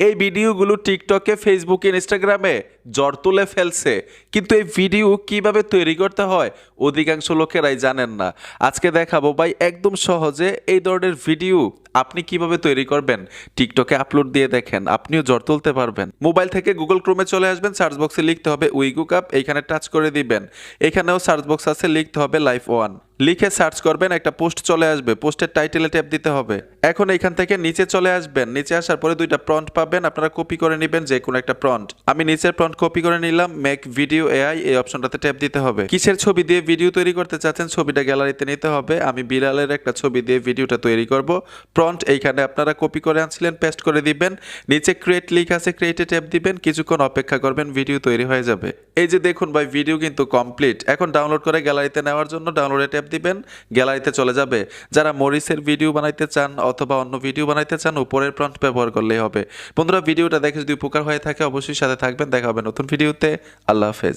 এই ভিডিওগুলো টিকটকে ফেসবুকে ইনস্টাগ্রামে জ্বর তুলে ফেলছে। কিন্তু এই ভিডিও কীভাবে তৈরি করতে হয়, অধিকাংশ লোকেরাই জানেন না। আজকে দেখাবো ভাই, একদম সহজে এই ধরনের ভিডিও আপনি কীভাবে তৈরি করবেন? টিকটকে আপলোড দিয়ে দেখেন, আপনিও জ্বর তুলতে পারবেন। মোবাইল থেকে গুগল ক্রোমে চলে আসবেন, সার্চ বক্সে লিখতে হবে উইগু কাপ, এইখানে টাচ করে দিবেন। এখানেও সার্চ বক্স আছে, লিখতে হবে লাইফ ওয়ান। লিখে সার্চ করবেন, একটা পোস্ট চলে আসবে, পোস্টের টাইটেলে ট্যাপ দিতে হবে। এখন এখান থেকে নিচে চলে আসবেন, নিচে আসার পরে দুইটা প্রন্ট পাবেন, আপনারা কপি করে নেবেন যে কোনো একটা প্রন্ট আমি নিচের প্রন্ট কপি করে নিলাম মেক ভিডিও এআই এই অপশনটাতে ট্যাপ দিতে হবে। কিসের ছবি দিয়ে ভিডিও তৈরি করতে চাচ্ছেন, ছবিটা গ্যালারিতে নিতে হবে। আমি বিড়ালের একটা ছবি দিয়ে ভিডিওটা তৈরি করব। প্রন্ট এইখানে আপনারা কপি করে আনছিলেন পেস্ট করে দিবেন। নিচে ক্রিয়েট লিখ আছে ক্রিয়েটে ট্যাপ দিবেন। কিছুক্ষণ অপেক্ষা করবেন ভিডিও তৈরি হয়ে যাবে। এই যে দেখুন ভাই ভিডিও কিন্তু কমপ্লিট এখন ডাউনলোড করে গ্যালারিতে নেওয়ার জন্য ডাউনলোডে ট্যাপ দিবেন গ্যালারিতে চলে যাবে। যারা মরিসের ভিডিও বানাইতে চান অথবা অন্য ভিডিও বানাইতে চান, উপরের প্রন্ট ব্যবহার করলেই হবে। বন্ধুরা ভিডিওটা দেখে যদি উপকার হয়ে থাকে, অবশ্যই সাথে থাকবেন। দেখা হবে নতুন ভিডিওতে আল্লাহ হাফেজ।